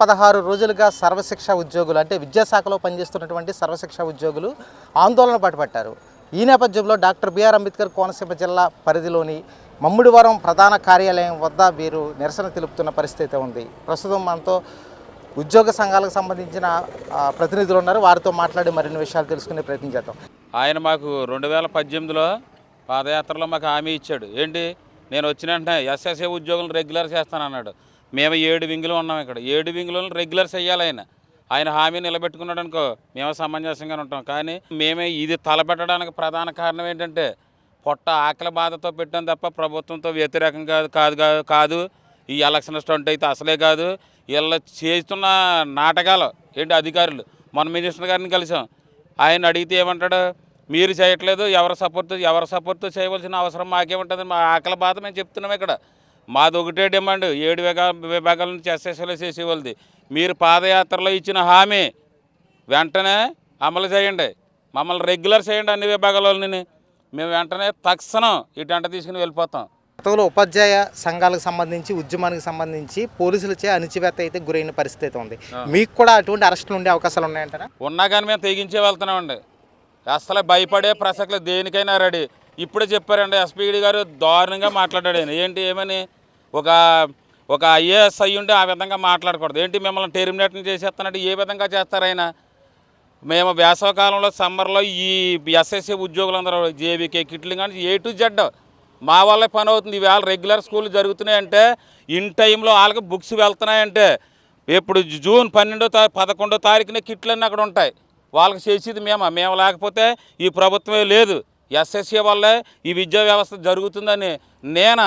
పదహారు రోజులుగా సర్వశిక్ష ఉద్యోగులు అంటే విద్యాశాఖలో పనిచేస్తున్నటువంటి సర్వశిక్ష ఉద్యోగులు ఆందోళన పట్టుబట్టారు ఈ నేపథ్యంలో డాక్టర్ బిఆర్ అంబేద్కర్ కోనసీమ జిల్లా పరిధిలోని మమ్ముడివరం ప్రధాన కార్యాలయం వద్ద వీరు నిరసన తెలుపుతున్న పరిస్థితి ఉంది. ప్రస్తుతం మనతో ఉద్యోగ సంఘాలకు సంబంధించిన ప్రతినిధులు ఉన్నారు. వారితో మాట్లాడి మరిన్ని విషయాలు తెలుసుకునే ప్రయత్నం చేద్దాం. ఆయన మాకు రెండు వేల పద్దెనిమిదిలో పాదయాత్రలో మాకు హామీ ఇచ్చాడు. ఏంటి? నేను వచ్చిన వెంటనే ఎస్ఎస్ఏ ఉద్యోగులు రెగ్యులర్ చేస్తానన్నాడు. మేము ఏడు వింగులు ఉన్నాం ఇక్కడ. ఏడు వింగులను రెగ్యులర్ చేయాలి ఆయన. ఆయన హామీ నిలబెట్టుకున్నాడు అనుకో మేము సమంజసంగానే ఉంటాం. కానీ మేమే ఇది తలపెట్టడానికి ప్రధాన కారణం ఏంటంటే పొట్ట ఆకలి బాధతో పెట్టాం తప్ప ప్రభుత్వంతో వ్యతిరేకం కాదు కాదు కాదు కాదు. ఈ ఎలక్షన్ స్టంట్ అయితే అసలే కాదు. వీళ్ళ చేస్తున్న నాటకాలు ఏంటి అధికారులు? మన మినిస్టర్ గారిని కలిసాం. ఆయన అడిగితే ఏమంటాడు? మీరు చేయట్లేదు ఎవరి సపోర్ట్ ఎవరి సపోర్ట్ చేయవలసిన అవసరం మాకేముంటుంది? మా ఆకలి బాధ మేము చెప్తున్నాం ఇక్కడ. మాది ఒకటే డిమాండ్. ఏడు విభా విభాగాల నుంచి ఎస్ఎస్ఎల్ చేసేవాళ్ళది. మీరు పాదయాత్రలో ఇచ్చిన హామీ వెంటనే అమలు చేయండి. మమ్మల్ని రెగ్యులర్ చేయండి అన్ని విభాగాలని మేము వెంటనే తక్షణం ఇటంట తీసుకుని వెళ్ళిపోతాం. గతంలో ఉపాధ్యాయ సంఘాలకు సంబంధించి ఉద్యమానికి సంబంధించి పోలీసులచే అణిచివేత అయితే గురైన పరిస్థితి ఉంది. మీకు కూడా అటువంటి అరెస్టులు ఉండే అవకాశాలు ఉన్నాయంటారా? ఉన్నా కానీ మేము తెగించే వెళ్తున్నామండి. అసలు భయపడే ప్రసక్తులు దేనికైనా రెడీ. ఇప్పుడే చెప్పారండి ఎస్పీడి గారు దారుణంగా మాట్లాడాడు ఏంటి ఏమని? ఒక ఒక ఐఏఎస్ అయ్యి ఉండి ఆ విధంగా మాట్లాడకూడదు. ఏంటి మిమ్మల్ని టెర్మినేట్ చేసేస్తున్నాడు ఏ విధంగా చేస్తారైనా మేము వేసవకాలంలో సమ్మర్లో ఈ ఎస్ఎస్సీ ఉద్యోగులందరూ జేబీకే కిట్లు కానీ ఏ టు జెడ్ మా వల్లే పని అవుతుంది. ఈవేళ రెగ్యులర్ స్కూల్ జరుగుతున్నాయంటే ఇన్ టైంలో వాళ్ళకి బుక్స్ వెళ్తున్నాయంటే ఇప్పుడు జూన్ పన్నెండో తారీ పదకొండో తారీఖున కిట్లన్నీ అక్కడ ఉంటాయి. వాళ్ళకి చేసేది మేము? మేము లేకపోతే ఈ ప్రభుత్వమే లేదు. ఎస్ఎస్సీ వల్లే ఈ విద్యా వ్యవస్థ జరుగుతుందని నేను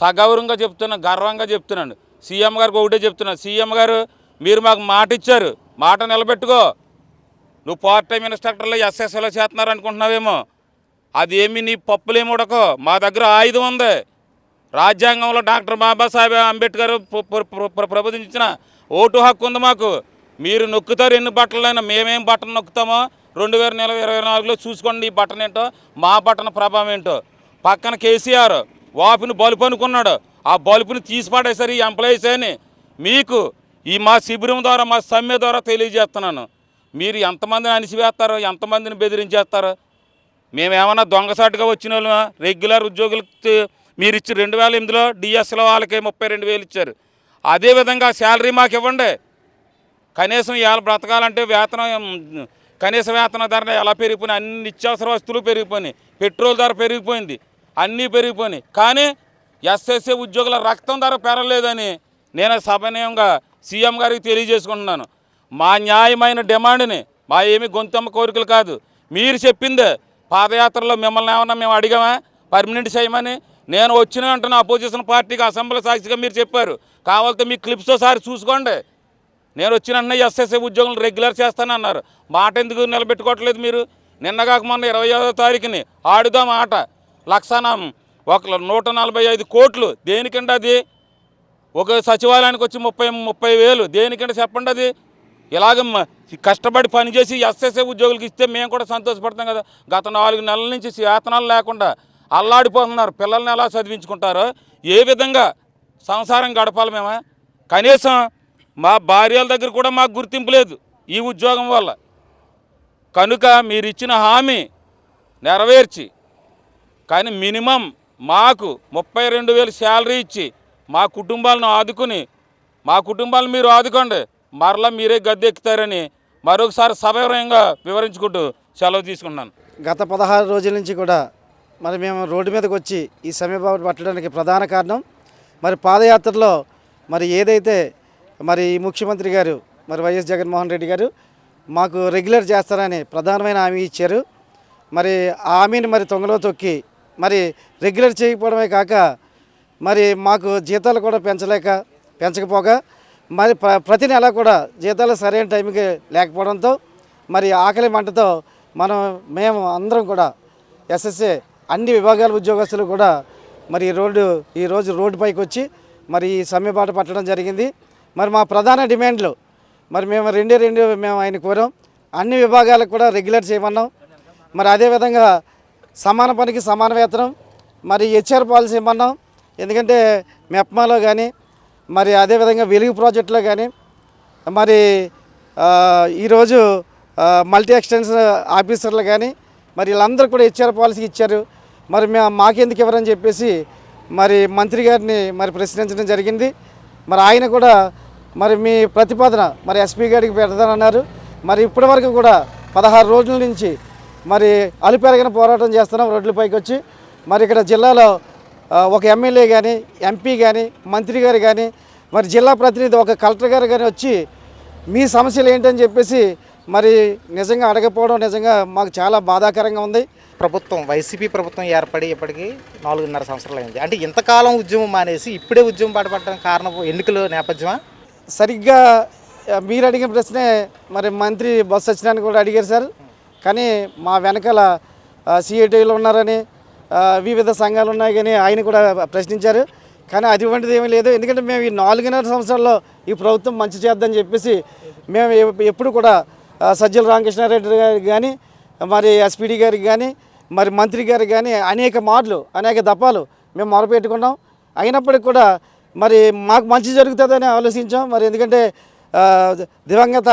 సగౌరవంగా చెప్తున్నా గర్వంగా చెప్తున్నాను. సీఎం గారికి ఒకటే చెప్తున్నా సీఎం గారు మీరు మాకు మాట ఇచ్చారు మాట నిలబెట్టుకో. నువ్వు పార్ట్ టైం ఇన్స్ట్రక్టర్లో ఎస్ఎస్ఏలో చేస్తున్నారు అనుకుంటున్నావేమో. అది ఏమి నీ పప్పులేమి ఉడకో? మా దగ్గర ఆయుధం ఉంది. రాజ్యాంగంలో డాక్టర్ బాబాసాహెబ్ అంబేద్కర్ ప్రబోధించిన ఓటు హక్కు ఉంది మాకు. మీరు నొక్కుతారు ఎన్ని బట్టలైనా మేమేం బట్టను నొక్కుతామో రెండు వేల నెల ఇరవై నాలుగులో చూసుకోండి ఈ బట్టన్ ఏంటో మా బట్టన ప్రభావం ఏంటో. పక్కన కేసీఆర్ వాపుని బలుపు అనుకున్నాడు. ఆ బలుపుని తీసి పడేసరి ఈ ఎంప్లాయీస్ అని మీకు ఈ మా శిబిరం ద్వారా మా సమ్మె ద్వారా తెలియజేస్తున్నాను. మీరు ఎంతమందిని అణిసివేస్తారో ఎంతమందిని బెదిరించేస్తారో? మేమేమన్నా దొంగసాటుగా వచ్చిన వాళ్ళమా? రెగ్యులర్ ఉద్యోగులకు మీరు ఇచ్చి రెండు వేల ఎనిమిదిలో డిఎస్లో వాళ్ళకి ముప్పై రెండు వేలు ఇచ్చారు. అదేవిధంగా శాలరీ మాకు ఇవ్వండి. కనీసం ఇవాళ బ్రతకాలంటే వేతనం కనీస వేతన ధర ఎలా పెరిగిపోయినాయి? అన్ని నిత్యావసర వస్తువులు పెరిగిపోయినాయి. పెట్రోల్ ధర పెరిగిపోయింది. అన్నీ పెరిగిపోయినాయి. కానీ ఎస్ఎస్ఏ ఉద్యోగుల రక్తం ధర పెరగలేదని నేను సభనీయంగా సీఎం గారికి తెలియజేసుకుంటున్నాను. మా న్యాయమైన డిమాండ్ని మా ఏమి గొంతమ్మ కోరికలు కాదు. మీరు చెప్పిందే పాదయాత్రలో మిమ్మల్ని ఏమన్నా మేము అడిగామా? పర్మనెంట్ చేయమని? నేను వచ్చిన వెంటనే అపోజిషన్ పార్టీకి అసెంబ్లీ సాక్షిగా మీరు చెప్పారు. కావాలంటే మీ క్లిప్స్తో సారి చూసుకోండి. నేను వచ్చిన ఎస్ఎస్ఏ ఉద్యోగులు రెగ్యులర్ చేస్తానన్నారు మాట ఎందుకు నిలబెట్టుకోవట్లేదు మీరు? నిన్నగాక మొన్న ఇరవై ఐదో తారీఖుని ఆడుదాం ఆట. లక్షణం ఒక నూట నలభై ఐదు కోట్లు. దేనికండి అది? ఒక సచివాలయానికి వచ్చి ముప్పై ముప్పై వేలు. దేనికంటే చెప్పండి అది? ఇలాగ కష్టపడి పనిచేసి ఎస్ఎస్ఏ ఉద్యోగులకు ఇస్తే మేము కూడా సంతోషపడతాం కదా. గత నాలుగు నెలల నుంచి వేతనాలు లేకుండా అల్లాడిపోతున్నారు. పిల్లల్ని ఎలా చదివించుకుంటారో? ఏ విధంగా సంసారం గడపాలి మేము? కనీసం మా భార్యల దగ్గర కూడా మాకు గుర్తింపు లేదు ఈ ఉద్యోగం వల్ల. కనుక మీరు ఇచ్చిన హామీ నెరవేర్చి కానీ మినిమం మాకు ముప్పై రెండు వేలు శాలరీ ఇచ్చి మా కుటుంబాలను ఆదుకుని మా కుటుంబాలను మీరు ఆదుకోండి మరలా మీరే గద్దె ఎక్కుతారని మరొకసారి సవివరంగా వివరించుకుంటూ సెలవు తీసుకున్నాను గత పదహారు రోజుల నుంచి కూడా మరి మేము రోడ్డు మీదకి వచ్చి ఈ సమీపం పట్టడానికి ప్రధాన కారణం మరి పాదయాత్రలో మరి ఏదైతే మరి ముఖ్యమంత్రి గారు మరి వైఎస్ జగన్మోహన్ రెడ్డి గారు మాకు రెగ్యులర్ చేస్తారని ప్రధానమైన హామీ ఇచ్చారు. మరి ఆ హామీని మరి తొంగలో తొక్కి మరి రెగ్యులర్ చేయకపోవడమే కాక మరి మాకు జీతాలు కూడా పెంచలేక పెంచకపోగా మరి ప్ర ప్రతి నెల కూడా జీతాలు సరైన టైంకి లేకపోవడంతో మరి ఆకలి మంటతో మనం మేము అందరం కూడా ఎస్ఎస్ఏ అన్ని విభాగాల ఉద్యోగస్తులు కూడా మరి రోడ్డు ఈరోజు రోడ్డుపైకి రోడ్డు పైకి వచ్చి మరి ఈ సమ్మెబాట పట్టడం జరిగింది. మరి మా ప్రధాన డిమాండ్లు మరి మేము రెండే రెండు మేము ఆయన కోరాం. అన్ని విభాగాలకు కూడా రెగ్యులర్ చేయమన్నాం. మరి అదేవిధంగా సమాన పనికి సమాన వేతనం మరి హెచ్ఆర్ పాలసీ ఇమ్మన్నాం ఎందుకంటే మెప్మాలో కానీ మరి అదేవిధంగా వెలుగు ప్రాజెక్టులో కానీ మరి ఈరోజు మల్టీ ఎక్స్టెన్షన్ ఆఫీసర్లు కానీ మరి వీళ్ళందరూ కూడా హెచ్ఆర్ పాలసీ ఇచ్చారు. మరి మేము మాకెందుకు ఇవ్వరని చెప్పేసి మరి మంత్రి గారిని మరి ప్రశ్నించడం జరిగింది. మరి ఆయన కూడా మరి మీ ప్రతిపాదన మరి ఎస్పీ గారికి పెడతానన్నారు. మరి ఇప్పటి వరకు కూడా పదహారు రోజుల నుంచి మరి అలుపెరగిన పోరాటం చేస్తున్నాం రోడ్లపైకి వచ్చి. మరి ఇక్కడ జిల్లాలో ఒక ఎమ్మెల్యే కానీ ఎంపీ కానీ మంత్రి గారు కానీ మరి జిల్లా ప్రతినిధి ఒక కలెక్టర్ గారు కానీ వచ్చి మీ సమస్యలు ఏంటని చెప్పేసి మరి నిజంగా అడగకపోవడం నిజంగా మాకు చాలా బాధాకరంగా ఉంది. ప్రభుత్వం వైసీపీ ప్రభుత్వం ఏర్పడి ఇప్పటికి నాలుగున్నర సంవత్సరాలు అయింది. అంటే ఇంతకాలం ఉద్యమం మానేసి ఇప్పుడే ఉద్యమం పడబట్టడానికి కారణం ఎన్నికల నేపథ్యమా? సరిగ్గా మీరు అడిగిన ప్రశ్నే మరి మంత్రి బొత్స సత్యనారాయణ కూడా అడిగారు సార్. కానీ మా వెనకాల సిఐటీలు ఉన్నారని వివిధ సంఘాలు ఉన్నాయి కానీ ఆయన కూడా ప్రశ్నించారు. కానీ అటువంటిది ఏమీ లేదు. ఎందుకంటే మేము ఈ నాలుగున్నర సంవత్సరాల్లో ఈ ప్రభుత్వం మంచి చేద్దని చెప్పేసి మేము ఎప్పుడు కూడా సజ్జల రామకృష్ణారెడ్డి గారికి కానీ మరి ఎస్పీడీ గారికి కానీ మరి మంత్రి గారికి కానీ అనేక మాటలు అనేక దప్పాలు మేము మొరపెట్టుకున్నాం. అయినప్పటికీ కూడా మరి మాకు మంచి జరుగుతుందని ఆలోచించాం. మరి ఎందుకంటే దివంగత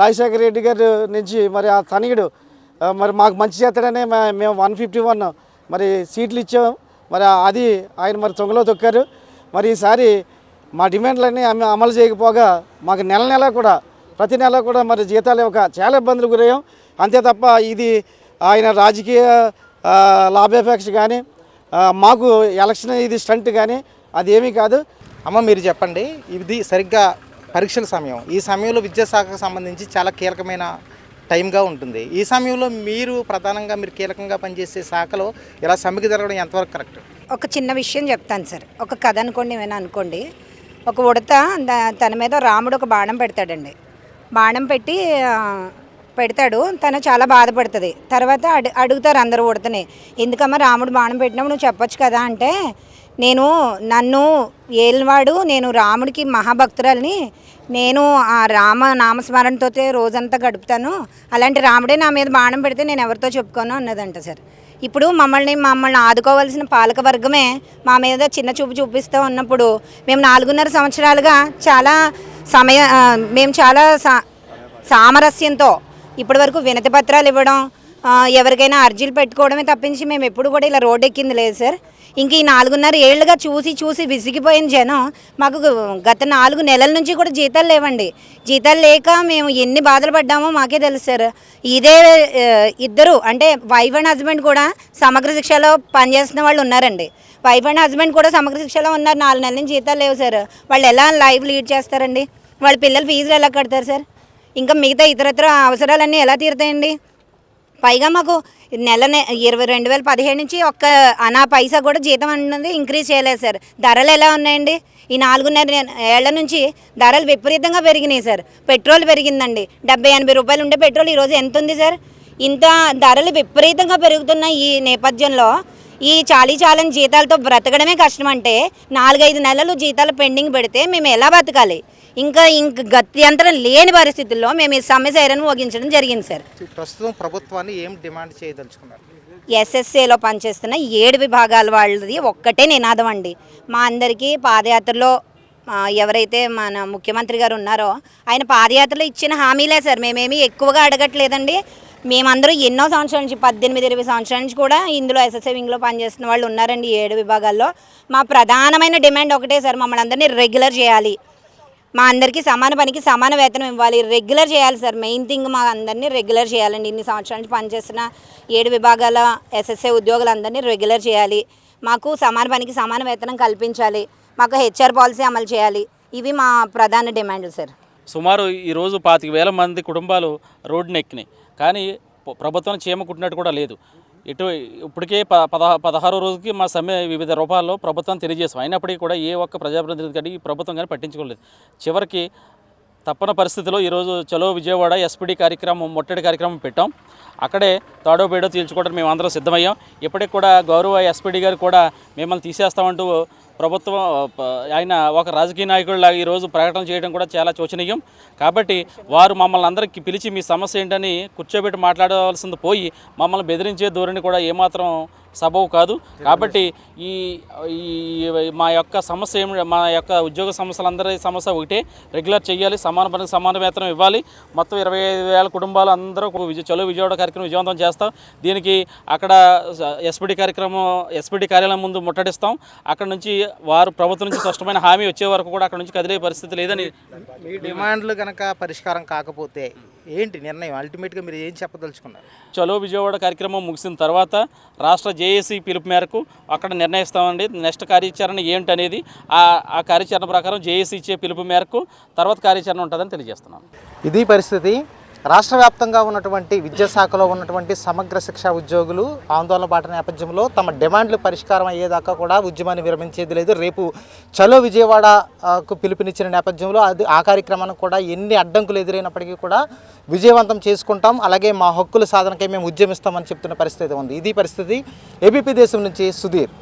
రాజశేఖర రెడ్డి గారి నుంచి మరి ఆ తనయుడు మరి మాకు మంచి చేస్తాడనే మేము వన్ ఫిఫ్టీ వన్ మరి సీట్లు ఇచ్చాం. మరి అది ఆయన మరి తొంగలో తొక్కారు. మరి ఈసారి మా డిమాండ్లన్నీ అమలు చేయకపోగా మాకు నెల నెల కూడా ప్రతి నెల కూడా మరి జీతాలు ఇవ్వక చాలా ఇబ్బందులు గురయ్యాం. అంతే తప్ప ఇది ఆయన రాజకీయ లాభాపేక్ష కానీ మాకు ఎలక్షన్ ఇది స్టంట్ కానీ అది ఏమీ కాదు. అమ్మ మీరు చెప్పండి. ఇది సరిగ్గా పరీక్షల సమయం. ఈ సమయంలో విద్యాశాఖకు సంబంధించి చాలా కీలకమైన టైంగా ఉంటుంది. ఈ సమయంలో మీరు ప్రధానంగా మీరు కీలకంగా పనిచేసే శాఖలో ఇలా సమ్మెకి జరగడం ఎంతవరకు కరెక్ట్? ఒక చిన్న విషయం చెప్తాను సార్. ఒక కథ అనుకోండి ఏమైనా అనుకోండి. ఒక ఉడత దా- తన మీద రాముడు ఒక బాణం పెడతాడండి. బాణం పెట్టి పెడతాడు తను చాలా బాధపడుతుంది. తర్వాత అడు అడుగుతారు అందరూ ఉడతనే ఎందుకమ్మా రాముడు బాణం పెట్టినప్పుడు నువ్వు చెప్పొచ్చు కదా? అంటే నేను నన్ను ఏలినవాడు నేను రాముడికి మహాభక్తురాల్ని నేను ఆ రామ నామస్మరణతో రోజంతా గడుపుతాను. అలాంటి రాముడే నా మీద బాణం పెడితే నేను ఎవరితో చెప్పుకోను? అన్నదంట సార్. ఇప్పుడు మమ్మల్ని మమ్మల్ని ఆదుకోవాల్సిన పాలక వర్గమే మా మీద చిన్న చూపు చూపిస్తూ ఉన్నప్పుడు మేము నాలుగున్నర సంవత్సరాలుగా చాలా సమయ మేము చాలా సా సామరస్యంతో ఇప్పటివరకు వినతి పత్రాలు ఇవ్వడం ఎవరికైనా అర్జీలు పెట్టుకోవడమే తప్పించి మేము ఎప్పుడు కూడా ఇలా రోడ్ ఎక్కింది లేదు సార్. ఇంక ఈ నాలుగున్నర ఏళ్ళుగా చూసి చూసి విసిగిపోయిన జనం మాకు గత నాలుగు నెలల నుంచి కూడా జీతాలు లేవండి. జీతాలు లేక మేము ఎన్ని బాధలు పడ్డామో మాకే తెలుసు సార్. ఇదే ఇద్దరు అంటే వైఫ్ అండ్ హస్బెండ్ కూడా సమగ్ర శిక్షలో పనిచేస్తున్న వాళ్ళు ఉన్నారండి. వైఫ్ అండ్ హస్బెండ్ కూడా సమగ్ర శిక్షలో ఉన్నారు. నాలుగు నెలల నుంచి జీతాలు లేవు సార్. వాళ్ళు ఎలా లైఫ్ లీడ్ చేస్తారండి? వాళ్ళ పిల్లల ఫీజులు ఎలా కడతారు సార్? ఇంకా మిగతా ఇతరత్ర అవసరాలన్నీ ఎలా తీరుతాయండి? పైగా మాకు నెల నె- ఇరవై రెండు వేల పదిహేడు నుంచి ఒక్క అనా పైసా కూడా జీతం అన్నది ఇంక్రీజ్ చేయలేదు సార్. ధరలు ఎలా ఉన్నాయండి? ఈ నాలుగున్నర ఏళ్ళ నుంచి ధరలు విపరీతంగా పెరిగినాయి సార్. పెట్రోల్ పెరిగిందండి. డెబ్బై ఎనభై రూపాయలు ఉండే పెట్రోల్ ఈరోజు ఎంత ఉంది సార్? ఇంత ధరలు విపరీతంగా పెరుగుతున్న ఈ నేపథ్యంలో ఈ చాలీ చాలని జీతాలతో బ్రతకడమే కష్టం అంటే నాలుగైదు నెలలు జీతాలు పెండింగ్ పెడితే మేము ఎలా బతకాలి? ఇంకా ఇంక గత్యంతరం లేని పరిస్థితుల్లో మేము ఈ సమ్మె సైరను మోగించడం జరిగింది సార్. ప్రస్తుతం ప్రభుత్వాన్ని ఏం డిమాండ్ చేయదలుచుకున్నారు? ఎస్ఎస్ఏలో పనిచేస్తున్న ఏడు విభాగాల వాళ్ళది ఒక్కటే నినాదం అండి. మా అందరికీ పాదయాత్రలో ఎవరైతే మన ముఖ్యమంత్రి గారు ఉన్నారో ఆయన పాదయాత్రలో ఇచ్చిన హామీలే సార్. మేమేమి ఎక్కువగా అడగట్లేదండి. మేమందరూ ఎన్నో సంవత్సరాల నుంచి పద్దెనిమిది ఇరవై సంవత్సరాల నుంచి కూడా ఇందులో ఎస్ఎస్ఏ వింగ్లో పనిచేస్తున్న వాళ్ళు ఉన్నారండి ఏడు విభాగాల్లో. మా ప్రధానమైన డిమాండ్ ఒకటే సార్. మమ్మల్ని అందరినీ రెగ్యులర్ చేయాలి. మా అందరికీ సమాన పనికి సమాన వేతనం ఇవ్వాలి. రెగ్యులర్ చేయాలి సార్. మెయిన్ థింగ్ మా అందరినీ రెగ్యులర్ చేయాలండి. ఇన్ని సంవత్సరాల నుంచి పనిచేస్తున్న ఏడు విభాగాల ఎస్ఎస్ఏ ఉద్యోగులందరినీ రెగ్యులర్ చేయాలి. మాకు సమాన పనికి సమాన వేతనం కల్పించాలి. మాకు హెచ్ఆర్ పాలసీ అమలు చేయాలి. ఇవి మా ప్రధాన డిమాండ్లు సార్. సుమారు ఈరోజు పాతిక వేల మంది కుటుంబాలు రోడ్డునెక్కినాయి. కానీ ప్రభుత్వం చీమ కుట్టినట్టు కూడా లేదు. ఇటు ఇప్పటికే ప పద పదహారో రోజుకి మా సమ్మె వివిధ రూపాల్లో ప్రభుత్వం తెలియజేసాం. అయినప్పటికీ కూడా ఏ ఒక్క ప్రజాప్రతినిధి కానీ ఈ ప్రభుత్వం కానీ పట్టించుకోలేదు. చివరికి తప్పని పరిస్థితిలో ఈరోజు చలో విజయవాడ ఎస్పీడీ కార్యక్రమం ముట్టడి కార్యక్రమం పెట్టాం. అక్కడే తాడో బేడో తీల్చుకోవడానికి మేము అందరం సిద్ధమయ్యాం. ఇప్పటికి కూడా గౌరవ ఎస్పీడీ గారు కూడా మిమ్మల్ని తీసేస్తామంటూ ప్రభుత్వం ఆయన ఒక రాజకీయ నాయకుడిలాగా ఈరోజు ప్రకటన చేయడం కూడా చాలా శోచనీయం కాబట్టి వారు మమ్మల్ని అందరికీ పిలిచి మీ సమస్య ఏంటని కూర్చోబెట్టి మాట్లాడవలసింది పోయి మమ్మల్ని బెదిరించే ధోరణి కూడా ఏమాత్రం సబవు కాదు. కాబట్టి ఈ ఈ మా యొక్క సమస్య ఏమి మా యొక్క ఉద్యోగ సమస్యలందరి సమస్య ఒకటే. రెగ్యులర్ చేయాలి సమాన పనికి సమాన వేతనం ఇవ్వాలి. మొత్తం ఇరవై ఐదు వేల కుటుంబాలు అందరూ విజయ చలో విజయవాడ కార్యక్రమం విజయవంతం చేస్తాం. దీనికి అక్కడ ఎస్పీడీ కార్యక్రమం ఎస్పీడీ కార్యాలయం ముందు ముట్టడిస్తాం. అక్కడ నుంచి వారు ప్రభుత్వం నుంచి స్పష్టమైన హామీ వచ్చే వరకు కూడా అక్కడ నుంచి కదిలే పరిస్థితి లేదని మీ డిమాండ్లు కనుక పరిష్కారం కాకపోతే ఏంటి నిర్ణయం? అల్టిమేట్గా మీరు ఏం చెప్పదలుచుకున్నారు? చలో విజయవాడ కార్యక్రమం ముగిసిన తర్వాత రాష్ట్ర జేఏసీ పిలుపు మేరకు అక్కడ నిర్ణయిస్తామండి. నెక్స్ట్ కార్యాచరణ ఏంటి అనేది ఆ ఆ కార్యాచరణ ప్రకారం జేఏసీ ఇచ్చే పిలుపు మేరకు తర్వాత కార్యాచరణ ఉంటుందని తెలియజేస్తున్నాను ఇది పరిస్థితి. రాష్ట్ర వ్యాప్తంగా ఉన్నటువంటి విద్యాశాఖలో ఉన్నటువంటి సమగ్ర శిక్షా ఉద్యోగులు ఆందోళన పాట నేపథ్యంలో తమ డిమాండ్లు పరిష్కారం అయ్యేదాకా కూడా ఉద్యమాన్ని విరమించేది లేదు. రేపు చలో విజయవాడకు పిలుపునిచ్చిన నేపథ్యంలో అది ఆ కార్యక్రమానికి కూడా ఎన్ని అడ్డంకులు ఎదురైనప్పటికీ కూడా విజయవంతం చేసుకుంటాం. అలాగే మా హక్కుల సాధనకై మేము ఉద్యమిస్తామని చెప్తున్న పరిస్థితి ఉంది. ఇది పరిస్థితి ఏబీపీ దేశం నుంచి సుధీర్.